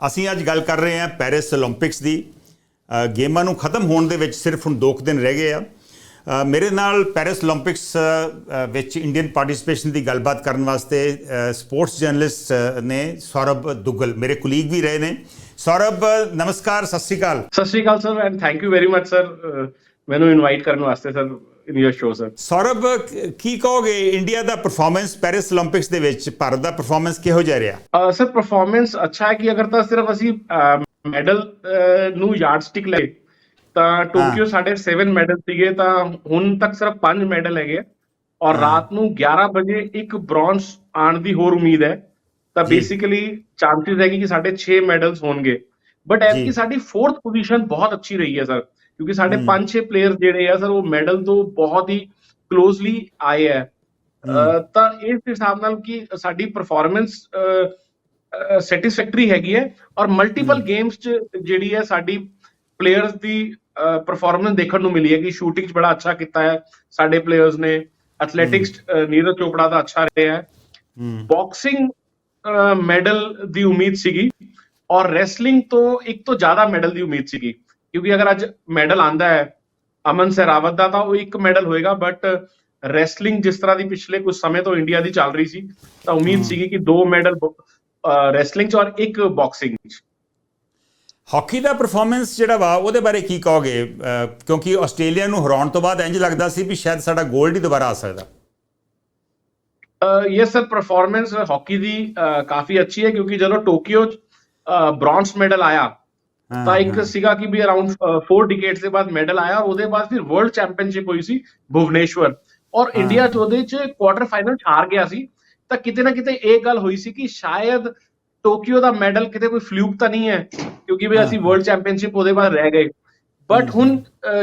ਅਸੀਂ ਅੱਜ ਗੱਲ ਕਰ ਰਹੇ ਹਾਂ ਪੈਰਿਸ 올림픽ਸ ਦੀ। ਗੇਮਾਂ ਨੂੰ ਖਤਮ ਹੋਣ ਦੇ ਵਿੱਚ ਸਿਰਫ ਹੁਣ 2 ਦਿਨ ਰਹਿ ਗਏ ਆ। ਮੇਰੇ ਨਾਲ ਪੈਰਿਸ 올림픽ਸ ਵਿੱਚ ਇੰਡੀਅਨ ਪਾਰਟਿਸਪੇਸ਼ਨ ਦੀ ਗੱਲਬਾਤ ਕਰਨ ਵਾਸਤੇ ਸਪੋਰਟਸ ਜਰਨਲਿਸਟ ਨੇ ਸੌਰਭ ਦੁੱਗਲ, ਮੇਰੇ ਕੁਲੀਗ ਵੀ ਰਹੇ ਨੇ। ਸੌਰਭ, ਨਮਸਕਾਰ, ਸਤਿ ਸ਼੍ਰੀ ਅਕਾਲ। ਸਤਿ ਸ਼੍ਰੀ ਅਕਾਲ, sir and thank you very much sir ਮੈਨੂੰ ਇਨਵਾਈਟ ਕਰਨ ਵਾਸਤੇ, sir. Near show sir Saurav ਕੀ ਕਹੋਗੇ? ਇੰਡੀਆ ਦਾ ਪਰਫਾਰਮੈਂਸ ਪੈਰਿਸ 올림픽ਸ ਦੇ ਵਿੱਚ ਭਾਰਤ ਦਾ ਪਰਫਾਰਮੈਂਸ ਕਿਹੋ ਜਿਹਾ ਰਿਹਾ? ਸਰ ਪਰਫਾਰਮੈਂਸ ਅੱਛਾ ਹੈ ਕਿ ਅਗਰ ਤਾਂ ਸਿਰਫ ਅਸੀਂ ਮੈਡਲ ਨੂੰ ਯਾਰਡਸਟਿਕ ਲੈ ਤਾਂ ਟੋਕੀਓ ਸਾਡੇ 7 ਮੈਡਲ ਸੀਗੇ ਤਾਂ ਹੁਣ ਤੱਕ ਸਿਰਫ 5 ਮੈਡਲ ਹੈਗੇ ਔਰ ਰਾਤ ਨੂੰ 11 ਵਜੇ ਇੱਕ ਬ੍ਰੌਂਜ਼ ਆਣ ਦੀ ਹੋਰ ਉਮੀਦ ਹੈ। ਤਾਂ ਬੇਸਿਕਲੀ ਚਾਂਸਿਸ ਹੈਗੇ ਕਿ ਸਾਡੇ 6 ਮੈਡਲਸ ਹੋਣਗੇ। ਬਟ ਐਸ ਕੀ ਸਾਡੀ 4th ਪੋਜੀਸ਼ਨ ਬਹੁਤ ਅੱਛੀ ਰਹੀ ਹੈ ਸਰ ਕਿਉਂਕਿ ਸਾਡੇ ਹਮ। 5-6 ਪਲੇਅਰ ਜਿਹੜੇ ਆ ਸਰ ਉਹ ਮੈਡਲ ਤੋਂ ਬਹੁਤ ਹੀ ਕਲੋਜ਼ਲੀ ਆਏ ਆ। ਤਾਂ ਇਸ ਹਿਸਾਬ ਨਾਲ ਕਿ ਸਾਡੀ ਪਰਫਾਰਮੈਂਸ ਸੈਟੀਸਫੈਕਟਰੀ ਹੈਗੀ ਹੈ ਔਰ ਮਲਟੀਪਲ। ਗੇਮਸ ਚ ਜਿਹੜੀ ਹੈ ਸਾਡੀ ਪਲੇਅਰਸ ਦੀ ਪਰਫਾਰਮੈਂਸ ਦੇਖਣ ਨੂੰ ਮਿਲੀ ਹੈ ਕਿ ਸ਼ੂਟਿੰਗ ਚ ਬੜਾ ਅੱਛਾ ਕੀਤਾ ਹੈ ਸਾਡੇ ਪਲੇਅਰਸ ਨੇ। ਐਥਲੈਟਿਕਸ ਨੀਰਜ ਚੋਪੜਾ ਦਾ ਅੱਛਾ ਰਿਹਾ ਹੂੰ। ਬਾਕਸਿੰਗ ਮੈਡਲ ਦੀ ਉਮੀਦ ਸੀਗੀ ਔਰ ਰੈਸਲਿੰਗ ਤੋਂ ਇੱਕ ਤੋਂ ਜ਼ਿਆਦਾ ਮੈਡਲ ਦੀ ਉਮੀਦ ਸੀਗੀ। ਕਿਉਂਕਿ ਅਗਰ ਅੱਜ ਮੈਡਲ ਆਂਦਾ ਹੈ ਅਮਨ ਸਹਿਰਾਵਤ ਦਾ ਤਾਂ ਉਹ ਇੱਕ ਮੈਡਲ ਹੋਏਗਾ ਬਟ ਰੈਸਲਿੰਗ ਜਿਸ ਤਰ੍ਹਾਂ ਦੀ ਪਿਛਲੇ ਕੁਝ ਸਮੇਂ ਤੋਂ ਇੰਡੀਆ ਦੀ ਚੱਲ ਰਹੀ ਸੀ ਤਾਂ ਉਮੀਦ। ਸੀਗੀ ਕਿ ਦੋ ਮੈਡਲ ਰੈਸਲਿੰਗ ਚ ਔਰ ਇੱਕ ਬਾਕਸਿੰਗ ਚ। ਹਾਕੀ ਦਾ ਪਰਫਾਰਮੈਂਸ ਜਿਹੜਾ ਵਾ ਉਹਦੇ ਬਾਰੇ ਕੀ ਕਹੋਗੇ? ਕਿਉਂਕਿ ਆਸਟ੍ਰੇਲੀਆ ਨੂੰ ਹਰਾਉਣ ਤੋਂ ਬਾਅਦ ਇੰਜ ਲੱਗਦਾ ਸੀ ਵੀ ਸ਼ਾਇਦ ਸਾਡਾ 골ਡ ਹੀ ਦੁਬਾਰਾ ਆ ਸਕਦਾ। ਯੈਸ ਸਰ ਪਰਫਾਰਮੈਂਸ ਹਾਕੀ ਦੀ ਕਾਫੀ ਅੱਛੀ ਹੈ ਕਿਉਂਕਿ ਜਦੋਂ ਟੋਕੀਓ ਚ ਬ੍ਰੌਂਜ਼ ਮੈਡਲ ਆਇਆ ਤਾਂ ਇੱਕ। ਸੀਗਾ ਕਿ ਵੀ ਅਰਾਊਂਡ 4 ਡਿਕੇਡਸ ਦੇ ਬਾਅਦ ਮੈਡਲ ਆਇਆ ਔਰ ਉਹਦੇ ਬਾਅਦ ਫਿਰ ਵਰਲਡ ਚੈਂਪੀਅਨਸ਼ਿਪ ਹੋਈ ਸੀ ਭੁਵਨੇਸ਼ਵਰ ਔਰ। ਇੰਡੀਆ ਚ ਉਹਦੇ ਚ ਕੁਆਟਰ ਫਾਈਨਲ ਚ ਹਾਰ ਗਿਆ ਸੀ ਤਾਂ ਕਿਤੇ ਨਾ ਕਿਤੇ ਇਹ ਗੱਲ ਹੋਈ ਸੀ ਕਿ ਸ਼ਾਇਦ ਟੋਕੀਓ ਦਾ ਮੈਡਲ ਕਿਤੇ ਕੋਈ ਫਲੂਕ ਤਾਂ ਨਹੀਂ ਹੈ ਕਿਉਂਕਿ ਵੀ ਅਸੀਂ। ਵਰਲਡ ਚੈਂਪੀਅਨਸ਼ਿਪ ਉਹਦੇ ਬਾਅਦ ਰਹਿ ਗਏ ਬਟ ਹੁਣ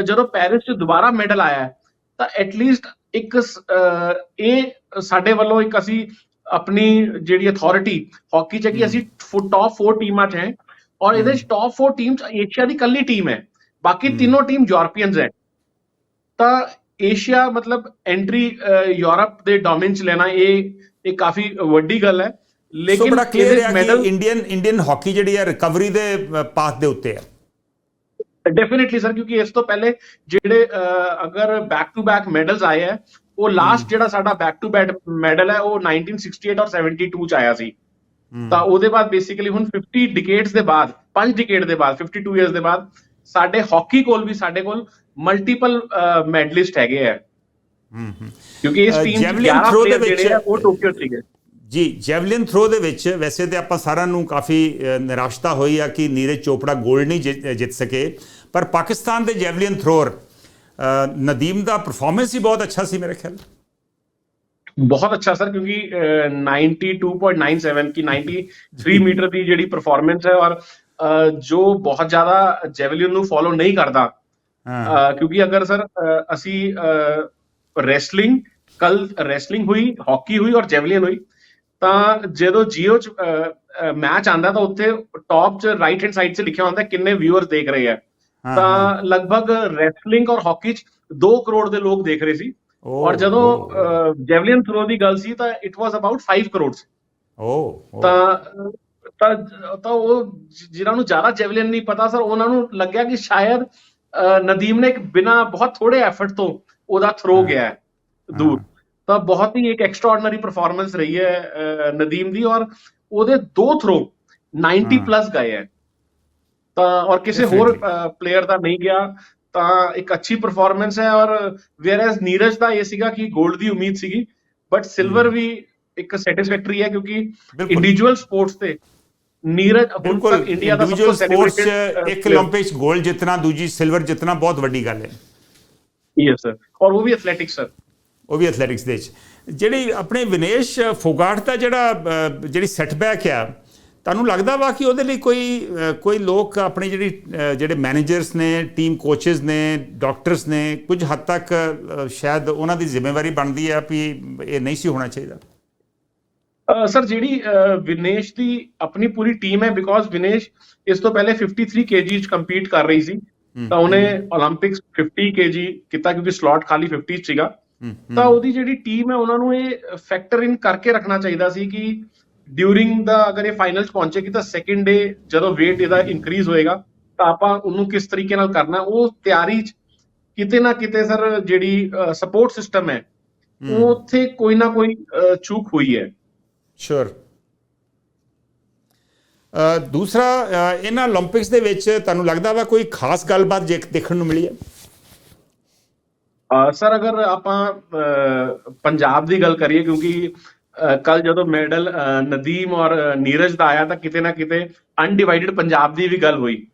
ਜਦੋਂ ਪੈਰਿਸ ਚ ਦੁਬਾਰਾ ਮੈਡਲ ਆਇਆ ਤਾਂ ਐਟਲੀਸਟ ਇੱਕ ਸ- ਅਹ, ਇਹ ਸਾਡੇ ਵੱਲੋਂ ਇੱਕ ਅਸੀਂ ਆਪਣੀ ਜਿਹੜੀ ਅਥਾਰਟੀ ਹਾਕੀ ਚ ਕਿ। ਅਸੀਂ ਟੌਪ 4 ਟੀਮਾਂ ਚ ਹੈ ਔਰ ਇਹਦੇ ਚ ਟੌਪ 4 ਟੀਮ ਚ ਏਸ਼ੀਆ ਦੀ ਕੱਲੀ ਟੀਮ ਹੈ। ਬਾਕੀ। ਤਿੰਨੋਂ ਟੀਮ ਯੂਰਪੀਅਨਸ ਹੈ। ਤਾਂ ਏਸ਼ੀਆ ਮਤਲਬ ਐਂਟਰੀ ਯੂਰਪ ਦੇ ਡੋਮੇਨ ਚ ਲੈਣਾ ਇਹ ਇਹ ਕਾਫੀ ਵੱਡੀ ਗੱਲ ਹੈ। ਲੇਕਿਨ ਬੜਾ ਕਲੀਅਰ ਹੈ ਕਿ ਇੰਡੀਅਨ ਇੰਡੀਅਨ ਹਾਕੀ ਜਿਹੜੀ ਹੈ ਰਿਕਵਰੀ ਦੇ ਪਾਥ ਦੇ ਉੱਤੇ ਹੈ ਡੈਫੀਨਿਟਲੀ ਸਰ ਕਿਉਂਕਿ ਇਸ ਤੋਂ ਪਹਿਲੇ ਜਿਹੜੇ ਅਗਰ ਬੈਕ ਟੂ ਬੈਕ ਮੈਡਲਸ ਆਏ ਹੈ ਉਹ ਲਾਸਟ ਜਿਹੜਾ ਸਾਡਾ ਬੈਕ ਟੂ ਬੈਕ ਮੈਡਲ ਹੈ ਉਹ 1968 ਔਰ 72 ਚ ਆਇਆ ਸੀ। ਤਾਂ ਉਹਦੇ ਬਾਅਦ ਬੇਸਿਕਲੀ ਹੁਣ 50 ਡਿਕੇਡਸ ਦੇ ਬਾਅਦ 5 ਡਿਕੇਡ ਦੇ ਬਾਅਦ 52 ਇਅਰਸ ਦੇ ਬਾਅਦ ਸਾਡੇ ਹਾਕੀ ਕੋਲ ਵੀ ਸਾਡੇ ਕੋਲ ਮਲਟੀਪਲ ਮੈਡਲਿਸਟ ਹੈਗੇ ਆ। ਕਿਉਂਕਿ ਇਸ ਟੀਮ ਚ javelin 11 throw ਦੇ ਪਲੇਅਰ ਜਿਹੜੇ ਆ ਉਹ ਟੋਕੀਓ ਸੀਗੇ। ਜੀ ਜੈਵਲਿਨ ਥਰੋ ਦੇ ਵਿੱਚ ਵੈਸੇ ਤੇ ਆਪਾਂ ਸਾਰਿਆਂ ਨੂੰ ਕਾਫੀ ਨਿਰਾਸ਼ਤਾ ਹੋਈ ਆ ਕਿ ਨੀਰਜ ਚੋਪੜਾ 골ਡ ਨਹੀਂ ਜਿੱਤ ਜਿੱਤ ਸਕੇ। ਪਰ ਪਾਕਿਸਤਾਨ ਦੇ ਜੈਵਲਿਨ ਥਰੋਰ ਨਦੀਮ ਦਾ ਪਰਫਾਰਮੈਂਸ ਹੀ ਬਹੁਤ ਅੱਛਾ ਸੀ ਮੇਰੇ ਖਿਆਲ ਬਹੁਤ ਅੱਛਾ ਸਰ ਕਿਉਂਕਿ ਅਹ, 92.97 ਕੀ 93 ਮੀਟਰ ਦੀ ਜਿਹੜੀ ਪਰਫਾਰਮੈਂਸ ਹੈ ਔਰ ਜੋ ਬਹੁਤ ਜ਼ਿਆਦਾ ਜੈਵਲਿਨ ਨੂੰ ਫੋਲੋ ਨਹੀਂ ਕਰਦਾ ਕਿਉਂਕਿ ਅਗਰ ਸਰ ਅਸੀਂ ਰੈਸਲਿੰਗ ਕੱਲ ਰੈਸਲਿੰਗ ਹੋਈ ਹਾਕੀ ਹੋਈ ਔਰ ਜੈਵਲਿਨ ਹੋਈ ਤਾਂ ਜਦੋਂ ਜੀਓ ਚ ਮੈਚ ਆਂਦਾ ਤਾਂ ਉੱਥੇ ਟਾਪ ਚ ਰਾਈਟ ਹੈਂਡ ਸਾਈਡ 'ਚ ਲਿਖਿਆ ਹੁੰਦਾ ਕਿੰਨੇ ਵਿਊਅਰਸ ਦੇਖ ਰਹੇ ਆ। ਤਾਂ ਲਗਭਗ ਰੈਸਲਿੰਗ ਔਰ ਹਾਕੀ ਚ 2 ਕਰੋੜ ਦੇ ਲੋਕ ਦੇਖ ਰਹੇ ਸੀ। ਔਰ ਜਦੋਂ ਜੈਵਲਿਨ ਥਰੋ ਦੀ ਗੱਲ ਸੀ ਤਾਂ ਇਟ ਵਾਸ ਅਬਾਊਟ 5 ਕਰੋੜ ਓ ਤਾਂ ਤਾਂ ਤਾਂ ਉਹ ਜਿਨ੍ਹਾਂ ਨੂੰ ਜ਼ਿਆਦਾ ਜੈਵਲਿਨ ਨਹੀਂ ਪਤਾ ਸਰ ਉਹਨਾਂ ਨੂੰ ਲੱਗਿਆ ਕਿ ਸ਼ਾਇਦ ਨਦੀਮ ਨੇ ਇੱਕ ਬਿਨਾ ਬਹੁਤ ਥੋੜੇ ਐਫਰਟ ਤੋਂ ਉਹਦਾ ਥਰੋ। ਗਿਆ ਦੂਰ। ਤਾਂ ਬਹੁਤ ਹੀ ਇੱਕ ਐਕਸਟਰਾਆਰਡਨਰੀ ਪਰਫਾਰਮੈਂਸ ਰਹੀ ਹੈ ਨਦੀਮ ਦੀ ਔਰ ਉਹਦੇ ਦੋ ਥਰੋ 90 ਹਾਂ। ਪਲੱਸ ਗਏ ਹੈ ਤਾਂ ਔਰ ਕਿਸੇ ਹੋਰ. ਪਲੇਅਰ ਦਾ ਨਹੀਂ ਗਿਆ ਤਾਂ ਇੱਕ ਅੱਛੀ ਪਰਫਾਰਮੈਂਸ ਹੈ ਔਰ ਵੇਅਰ ਐਸ ਨੀਰਜ ਦਾ ਇਹ ਸੀਗਾ ਕਿ 골ਡ ਦੀ ਉਮੀਦ ਸੀਗੀ ਬਟ ਸਿਲਵਰ ਵੀ ਇੱਕ ਸੈਟੀਸਫੈਕਟਰੀ ਹੈ ਕਿਉਂਕਿ ਇੰਡੀਵਿਜੂਅਲ ਸਪੋਰਟਸ ਤੇ ਨੀਰਜ ਹੁਣ ਇੰਡੀਆ ਦਾ ਸਭ ਤੋਂ ਸੈਲੀਬ੍ਰੇਟਡ ਇੱਕ 올림픽ਸ 골ਡ ਜਿੱਤਣਾ ਦੂਜੀ ਸਿਲਵਰ ਜਿੱਤਣਾ ਬਹੁਤ ਵੱਡੀ ਗੱਲ ਹੈ। ਯੈਸ ਸਰ ਔਰ ਉਹ ਵੀ ਐਥਲੈਟਿਕਸ ਸਰ ਉਹ ਵੀ ਐਥਲੈਟਿਕਸ ਦੇ ਵਿੱਚ। ਜਿਹੜੀ ਆਪਣੇ ਵਿਨੇਸ਼ ਫੋਗਾਟ ਦਾ ਜਿਹੜਾ ਜਿਹੜੀ ਸੈਟਬੈਕ ਆ ਤੁਹਾਨੂੰ ਲੱਗਦਾ ਵਾ ਕਿ ਉਹਦੇ ਲਈ ਕੋਈ ਕੋਈ ਲੋਕ ਆਪਣੇ ਜਿਹੜੀ ਜਿਹੜੇ ਮੈਨੇਜਰਸ ਨੇ ਟੀਮ ਕੋਚਸ ਨੇ ਡਾਕਟਰਸ ਨੇ ਕੁਝ ਹੱਦ ਤੱਕ ਸ਼ਾਇਦ ਉਹਨਾਂ ਦੀ ਜ਼ਿੰਮੇਵਾਰੀ ਬਣਦੀ ਆ ਵੀ ਇਹ ਨਹੀਂ ਸੀ ਹੋਣਾ ਚਾਹੀਦਾ? ਸਰ ਜਿਹੜੀ ਵਿਨੇਸ਼ ਦੀ ਆਪਣੀ ਪੂਰੀ ਟੀਮ ਹੈ ਬਿਕੋਜ਼ ਵਿਨੇਸ਼ ਇਸ ਤੋਂ ਪਹਿਲੇ 53 ਕੇਜੀ ਚ ਕੰਪੀਟ ਕਰ ਰਹੀ ਸੀ ਤਾਂ ਉਹਨੇ 올림픽ਸ 50 ਕੇਜੀ ਕੀਤਾ ਕਿਉਂਕਿ ਸਲੋਟ ਖਾਲੀ 50 ਸੀਗਾ। ਤਾਂ ਉਹਦੀ ਜਿਹੜੀ ਟੀਮ ਹੈ ਉਹਨਾਂ ਨੂੰ ਇਹ ਫੈਕਟਰ ਇਨ ਕਰਕੇ ਰੱਖਣਾ ਚਾਹੀਦਾ ਸੀ ਕਿ ਡਿਊਰਿੰਗ ਦਾ ਅਗਰ ਇਹ ਫਾਈਨਲਸ ਪਹੁੰਚੇਗੀ ਤਾਂ ਸੈਕਿੰਡ ਡੇ ਜਦੋਂ weight ਇਹਦਾ ਇਨਕਰੀਜ਼ ਹੋਏਗਾ ਤਾਂ ਆਪਾਂ ਉਹਨੂੰ ਕਿਸ ਤਰੀਕੇ ਨਾਲ ਕਰਨਾ ਉਹ ਤਿਆਰੀ ਚ ਕਿਤੇ ਨਾ ਕਿਤੇ ਸਰ ਜਿਹੜੀ ਸਪੋਰਟ ਸਿਸਟਮ ਹੈ ਉਹ ਉੱਥੇ ਕੋਈ ਨਾ ਕੋਈ ਚੂਕ ਹੋਈ ਹੈ। ਸ਼ੋਰ ਦੂਸਰਾ ਇਹਨਾਂ 올림픽ਸ ਦੇ ਵਿੱਚ ਤੁਹਾਨੂੰ ਲੱਗਦਾ ਵਾ ਕੋਈ ਖਾਸ ਗੱਲਬਾਤ ਜੇ ਦੇਖਣ ਨੂੰ ਮਿਲੀ ਹੈ? ਸਰ ਅਗਰ ਆਪਾਂ ਪੰਜਾਬ ਦੀ ਗੱਲ ਕਰੀਏ ਕਿਉਂਕਿ ਕੱਲ ਜਦੋਂ ਮੈਡਲ ਨਦੀਮ ਔਰ ਨੀਰਜ ਦਾ ਆਇਆ ਤਾਂ ਕਿਤੇ ਨਾ ਕਿਤੇ ਅਨਡਿਵਾਈਡਡ ਪੰਜਾਬ ਦੀ ਵੀ ਗੱਲ ਹੋਈ।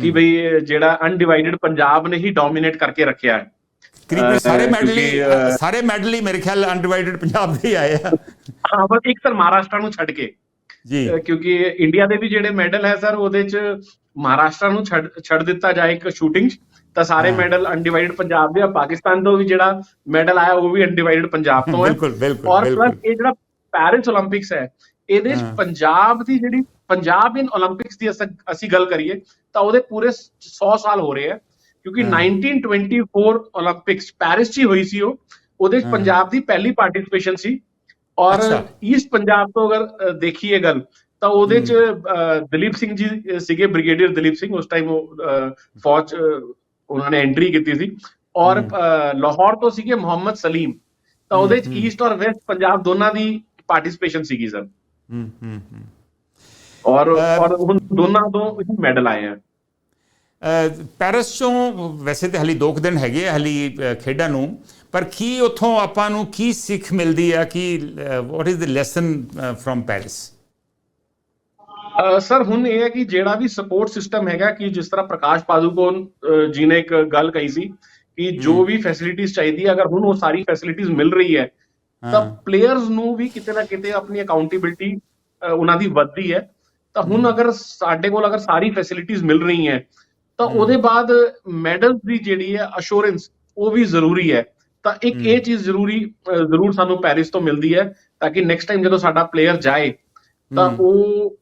ਕਿ ਬਈ ਜਿਹੜਾ ਅਨਡਿਵਾਈਡਡ ਪੰਜਾਬ ਨੇ ਹੀ ਡੋਮਿਨੇਟ ਕਰਕੇ ਰੱਖਿਆ ਹੈ। ਤਕਰੀਬਨ ਅ, ਸਾਰੇ ਮੈਡਲ ਹੀ ਸਾਰੇ ਮੈਡਲ ਹੀ ਮੇਰੇ ਖਿਆਲ ਅਨਡਿਵਾਈਡਡ ਪੰਜਾਬ ਦੇ ਹੀ ਆਏ ਆ। ਹਾਂ ਬਸ ਇੱਕ ਸਰ ਮਹਾਰਾਸ਼ਟਰ ਨੂੰ ਛੱਡ ਕੇ। ਜੀ। ਕਿਉਂਕਿ ਇੰਡੀਆ ਦੇ ਵੀ ਜਿਹੜੇ ਮੈਡਲ ਹੈ ਸਰ ਉਹਦੇ ਚ ਮਹਾਰਾਸ਼ਟਰ ਨੂੰ ਛੱਡ ਛੱਡ ਦਿੱਤਾ ਜਾਏ ਇੱਕ ਸ਼ੂਟਿੰਗ ਚ। ਤਾਂ ਸਾਰੇ ਮੈਡਲ ਅਨਡਿਵਾਈਡਡ ਪੰਜਾਬ ਦੇ ਆ ਪਾਕਿਸਤਾਨ ਤੋਂ ਵੀ ਜਿਹੜਾ ਮੈਡਲ ਆਇਆ ਉਹ ਵੀ ਅਨਡਿਵਾਈਡਡ ਪੰਜਾਬ ਤੋਂ ਹੈ। ਬਿਲਕੁਲ ਬਿਲਕੁਲ ਔਰ ਪਲੱਸ ਇਹ ਜਿਹੜਾ ਪੈਰਿਸ 올림픽ਸ ਹੈ। ਇਹਦੇ ਵਿੱਚ ਪੰਜਾਬ ਦੀ ਜਿਹੜੀ ਪੰਜਾਬ ਇਨ 올림픽ਸ ਦੀ ਅਸੀਂ ਗੱਲ ਕਰੀਏ ਤਾਂ ਉਹਦੇ ਪੂਰੇ 100 ਸਾਲ ਹੋ ਰਹੇ ਆ ਕਿਉਂਕਿ 1924 올림픽ਸ ਪੈਰਿਸ 'ਚ ਹੋਈ ਸੀ ਉਹ ਉਹਦੇ ਵਿੱਚ ਪੰਜਾਬ ਦੀ ਪਹਿਲੀ ਪਾਰਟਿਸਿਪੇਸ਼ਨ ਸੀ। ਔਰ ਈਸਟ ਪੰਜਾਬ ਤੋਂ ਅਗਰ ਦੇਖੀਏ ਗੱਲ ਤਾਂ ਉਹਦੇ ਚ ਦਲੀਪ ਸਿੰਘ ਜੀ ਸੀਗੇ ਬ੍ਰਿਗੇਡੀਅਰ ਦਲੀਪ ਸਿੰਘ ਉਸ ਟਾਈਮ ਉਹ ਫੌਜ ਉਹਨਾਂ ਨੇ ਐਂਟਰੀ ਕੀਤੀ ਸੀ। ਔਰ ਲਾਹੌਰ ਤੋਂ ਸੀਗੇ ਮੁਹੰਮਦ ਸਲੀਮ। ਤਾਂ ਉਹਦੇ ਚ। ਈਸਟ ਔਰ ਵੈਸਟ ਪੰਜਾਬ ਦੋਨਾਂ ਦੀ ਪਾਰਟਿਸਿਪੇਸ਼ਨ ਸੀਗੀ ਸਰ ਹੂੰ ਹੂੰ ਹੂੰ। ਔਰ ਔਰ ਦੋਨਾਂ ਤੋਂ ਮੈਡਲ ਆਏ ਆ। ਪੈਰਿਸ ਚੋਂ ਵੈਸੇ ਤੇ ਹਲੀ ਦੋ ਕੁ ਦਿਨ ਹੈਗੇ ਆ ਹਲੀ ਖੇਡਾਂ ਨੂੰ। ਪਰ ਕੀ ਉੱਥੋਂ ਆਪਾਂ ਨੂੰ ਕੀ ਸਿੱਖ ਮਿਲਦੀ ਆ ਕਿ what is the lesson from Paris sir ਹੁਣ ਇਹ ਹੈ ਕਿ ਜਿਹੜਾ ਵੀ ਸਪੋਰਟ ਸਿਸਟਮ ਹੈਗਾ ਕਿ ਜਿਸ ਤਰ੍ਹਾਂ ਪ੍ਰਕਾਸ਼ ਪਾਦੂਕੋਨ ਜੀ ਨੇ ਇੱਕ ਗੱਲ ਕਹੀ ਸੀ ਕਿ ਜੋ। ਵੀ ਫੈਸਿਲਿਟੀਜ਼ ਚਾਹੀਦੀ ਹੈ ਅਗਰ ਹੁਣ ਉਹ ਸਾਰੀ ਫੈਸਿਲਿਟੀਜ਼ ਮਿਲ ਰਹੀ ਹੈ ਤਾਂ ਪਲੇਅਰਸ ਨੂੰ ਵੀ ਕਿਤੇ ਨਾ ਕਿਤੇ ਆਪਣੀ ਅਕਾਊਂਟੇਬਿਲਟੀ ਉਹਨਾਂ ਦੀ ਵੱਧਦੀ ਹੈ ਤਾਂ ਹੁਣ ਅਗਰ ਸਾਡੇ ਕੋਲ ਅਗਰ ਸਾਰੀ ਫੈਸਿਲਿਟੀਜ਼ ਮਿਲ ਰਹੀ ਹੈ ਤਾਂ। ਉਹਦੇ ਬਾਅਦ ਮੈਡਲ ਦੀ ਜਿਹੜੀ ਹੈ ਅਸ਼ੋਰੈਂਸ ਉਹ ਵੀ ਜ਼ਰੂਰੀ ਹੈ ਤਾਂ ਇੱਕ। ਇਹ ਚੀਜ਼ ਜ਼ਰੂਰੀ ਜ਼ਰੂਰ ਸਾਨੂੰ ਪੈਰਿਸ ਤੋਂ ਮਿਲਦੀ ਹੈ ਤਾਂ ਕਿ ਨੈਕਸਟ ਟਾਈਮ ਜਦੋਂ ਸਾਡਾ ਪਲੇਅਰ ਜਾਏ ਤਾਂ। ਉਹ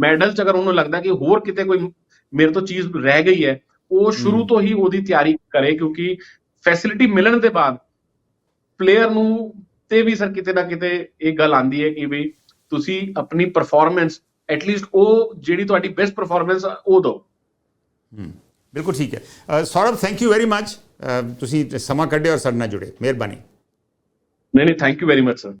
ਮੈਡਲ ਚ ਅਗਰ ਉਹਨੂੰ ਲੱਗਦਾ ਕਿ ਹੋਰ ਕਿਤੇ ਕੋਈ ਮੇਰੇ ਤੋਂ ਚੀਜ਼ ਰਹਿ ਗਈ ਹੈ ਉਹ ਸ਼ੁਰੂ। ਤੋਂ ਹੀ ਉਹਦੀ ਤਿਆਰੀ ਕਰੇ ਕਿਉਂਕਿ ਫੈਸਿਲਿਟੀ ਮਿਲਣ ਦੇ ਬਾਅਦ ਪਲੇਅਰ ਨੂੰ ਤੇ ਵੀ ਸਰ ਕਿਤੇ ਨਾ ਕਿਤੇ ਇਹ ਗੱਲ ਆਂਦੀ ਹੈ ਕਿ ਵੀ ਤੁਸੀਂ ਆਪਣੀ ਪਰਫਾਰਮੈਂਸ ਐਟਲੀਸਟ ਉਹ ਜਿਹੜੀ ਤੁਹਾਡੀ ਬੈਸਟ ਪਰਫਾਰਮੈਂਸ ਉਹ ਦਿਓ। ਹੂੰ ਬਿਲਕੁਲ ਠੀਕ ਹੈ। Saurav thank you very much ਤੁਸੀਂ ਸਮਾਂ ਕੱਢਿਆ ਔਰ ਸਾਡੇ ਨਾਲ ਜੁੜੇ। ਮਿਹਰਬਾਨੀ। ਨਹੀਂ ਨਹੀਂ thank you very much sir